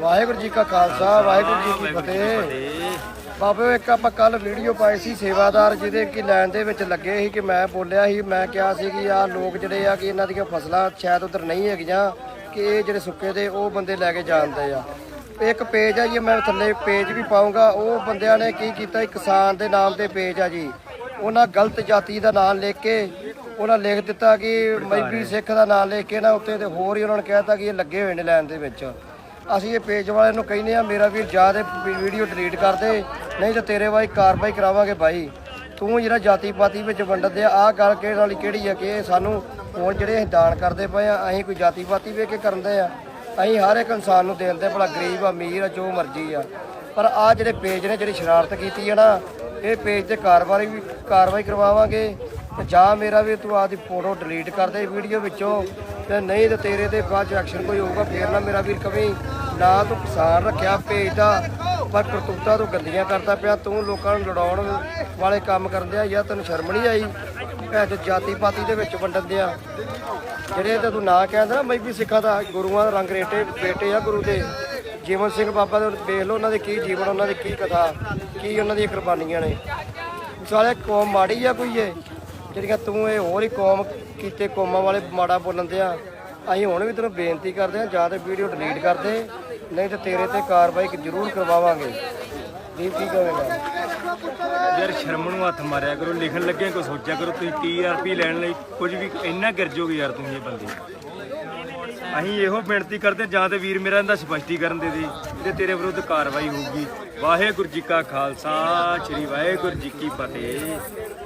ਵਾਹਿਗੁਰੂ ਜੀ ਕਾ ਖਾਲਸਾ ਵਾਹਿਗੁਰੂ ਜੀ ਕੀ ਫਤਿਹ। ਬਾਬੇ ਇੱਕ ਆਪਾਂ ਕੱਲ ਵੀਡੀਓ ਪਾਈ ਸੀ ਸੇਵਾਦਾਰ ਜਿਹਦੇ ਕਿ ਲਾਈਨ ਦੇ ਵਿੱਚ ਲੱਗੇ ਸੀ ਕਿ ਮੈਂ ਬੋਲਿਆ ਸੀ ਮੈਂ ਕਿਹਾ ਸੀ ਕਿ ਆ ਲੋਕ ਜਿਹੜੇ ਆ ਕਿ ਇਹਨਾਂ ਦੀਆਂ ਫਸਲਾਂ ਸ਼ਾਇਦ ਉਧਰ ਨਹੀਂ ਹੈਗੀਆਂ ਕਿ ਇਹ ਜਿਹੜੇ ਸੁੱਕੇ ਦੇ ਉਹ ਬੰਦੇ ਲੈ ਕੇ ਜਾਂਦੇ ਆ। ਇੱਕ ਪੇਜ ਆ ਜੀ ਮੈਂ ਥੱਲੇ ਪੇਜ ਵੀ ਪਾਉਂਗਾ ਉਹ ਬੰਦਿਆਂ ਨੇ ਕੀ ਕੀਤਾ ਕਿਸਾਨ ਦੇ ਨਾਮ ਤੇ ਪੇਜ ਆ ਜੀ। ਉਹਨਾਂ ਗਲਤ ਜਾਤੀ ਦਾ ਨਾਮ ਲਿਖ ਕੇ ਉਹਨਾਂ ਲਿਖ ਦਿੱਤਾ ਕਿ ਮੈਬੀ ਸਿੱਖ ਦਾ ਨਾਮ ਲਿਖ ਕੇ ਨਾ ਉੱਤੇ ਤੇ ਹੋਰ ਹੀ ਉਹਨਾਂ ਨੇ ਕਹਿਤਾ ਕਿ ਇਹ ਲੱਗੇ ਹੋਏ ਨੇ ਲਾਈਨ ਦੇ ਵਿੱਚ। ਅਸੀਂ ਇਹ ਪੇਜ ਵਾਲੇ ਨੂੰ ਕਹਿੰਦੇ ਆ ਮੇਰਾ ਵੀਰ ਜਾ ਦੇ ਵੀਡੀਓ ਡਿਲੀਟ ਕਰ ਦੇ, ਨਹੀਂ ਤਾਂ ਤੇਰੇ ਵਾਈ ਕਾਰਵਾਈ ਕਰਾਵਾਂਗੇ ਭਾਈ ਤੂੰ ਜਿਹੜਾ ਜਾਤੀ ਪਾਤੀ ਵਿੱਚ ਵੰਡਦੇ ਆ, ਆਹ ਗੱਲ ਕਿਹੜੇ ਵਾਲੀ ਕਿਹੜੀ ਆ ਕਿ ਸਾਨੂੰ ਹੁਣ ਜਿਹੜੇ ਅਸੀਂ ਦਾਨ ਕਰਦੇ ਪਏ ਆ, ਅਸੀਂ ਕੋਈ ਜਾਤੀ ਪਾਤੀ ਵੇਖ ਕੇ ਕਰਦੇ ਆ। ਅਸੀਂ ਹਰ ਇੱਕ ਇਨਸਾਨ ਨੂੰ ਦੇਣ ਦੇ ਭਲਾ ਗਰੀਬ ਆ, ਅਮੀਰ ਆ, ਜੋ ਮਰਜ਼ੀ ਆ। ਪਰ ਆ ਜਿਹੜੇ ਪੇਜ ਨੇ, ਜਿਹੜੀ ਸ਼ਰਾਰਤ ਕੀਤੀ ਹੈ ਨਾ, ਇਹ ਪੇਜ ਤੇ ਕਾਰਵਾਈ ਵੀ ਕਾਰਵਾਈ ਕਰਵਾਵਾਂਗੇ। ਤੇ ਜਾਂ ਮੇਰਾ ਵੀ ਤੂੰ ਆਪਦੀ ਫੋਟੋ ਡਿਲੀਟ ਕਰ ਦੇ ਵੀਡੀਓ ਵਿੱਚੋਂ। ਤੇ ਨਹੀਂ ਤੇ ਤੇਰੇ ਤੇ ਬਾਅਦ ਚ ਐਕਸ਼ਨ ਕੋਈ ਹੋਊਗਾ, ਫੇਰ ਨਾ ਮੇਰਾ ਵੀਰ ਕਵੀ। ਨਾ ਤੂੰ ਕਿਸਾਨ ਰੱਖਿਆ ਭੇਜਦਾ ਪਰ ਕਰਤੂਤਾਂ ਤੂੰ ਗੰਦੀਆਂ ਕਰਦਾ ਪਿਆ, ਤੂੰ ਲੋਕਾਂ ਨੂੰ ਲੜਾਉਣ ਵਾਲੇ ਕੰਮ ਕਰਦੇ ਆ ਯਾਰ ਤੈਨੂੰ ਸ਼ਰਮ ਨਹੀਂ ਆਈ? ਭੈਣ ਚੋ ਜਾਤੀ ਪਾਤੀ ਦੇ ਵਿੱਚ ਵੰਡਣ ਦਿਆ। ਜਿਹੜੇ ਤੇ ਤੂੰ ਨਾਂ ਕਹਿੰਦਾ ਨਾ ਮੈਂ ਵੀ ਸਿੱਖਾਂ ਦਾ, ਗੁਰੂਆਂ ਦਾ ਰੰਗ ਰੇਟੇ, ਬੇਟੇ ਆ ਗੁਰੂ ਦੇ। ਜੀਵਨ ਸਿੰਘ ਬਾਬਾ ਦੇ ਦੇਖ ਲਓ ਉਹਨਾਂ ਦੇ ਕੀ ਜੀਵਨ, ਉਹਨਾਂ ਦੀ ਕੀ ਕਥਾ, ਕੀ ਉਹਨਾਂ ਦੀਆਂ ਕੁਰਬਾਨੀਆਂ ਨੇ। ਸਾਲੇ ਕੌਮ ਮਾੜੀ ਆ ਕੋਈ ਏ ਜਿਹੜੀਆਂ ਤੂੰ ਇਹ ਹੋਰ ਹੀ ਕੌਮ ਕੀਤੇ, ਕੌਮਾਂ ਵਾਲੇ ਮਾੜਾ ਬੋਲਣ ਦੇ ਆ ਅਸੀਂ ਹੁਣ ਵੀ ਤੈਨੂੰ ਬੇਨਤੀ ਕਰਦੇ ਆ, ਜਾਂ ਤੇ ਵੀਡੀਓ ਡਿਲੀਟ ਕਰ ਦੇ। ਨਹੀਂ ਤੇ ਤੇਰੇ ਤੇ ਕਾਰਵਾਈ ਜ਼ਰੂਰ ਕਰਵਾਵਾਂਗੇ। ਦੀਪ ਕੀ ਕਹੇਗਾ? ਯਾਰ ਸ਼ਰਮ ਨੂੰ ਹੱਥ ਮਾਰਿਆ ਕਰੋ, ਲਿਖਣ ਲੱਗੇ ਕੋ ਸੋਚਿਆ ਕਰੋ, ਤੁਸੀਂ ਟੀਆਰਪੀ ਲੈਣ ਲਈ ਕੁਝ ਵੀ ਇੰਨਾ ਗਿਰਜੋਗੇ ਯਾਰ ਤੁਸੀਂ ਇਹ ਬੰਦੇ। ਅਸੀਂ ਇਹੋ ਬੇਨਤੀ ਕਰਦੇ ਜਾਂ ਤੇ ਵੀਰ ਮੇਰਾ ਇਹਦਾ ਸਪਸ਼ਟੀਕਰਨ ਦੇ ਦੇ ਤੇ ਤੇਰੇ ਵਿਰੁੱਧ ਕਾਰਵਾਈ ਹੋਊਗੀ। ਵਾਹਿਗੁਰੂ ਜੀ ਕਾ ਖਾਲਸਾ, ਸ੍ਰੀ ਵਾਹਿਗੁਰੂ ਜੀ ਕੀ ਫਤਿਹ।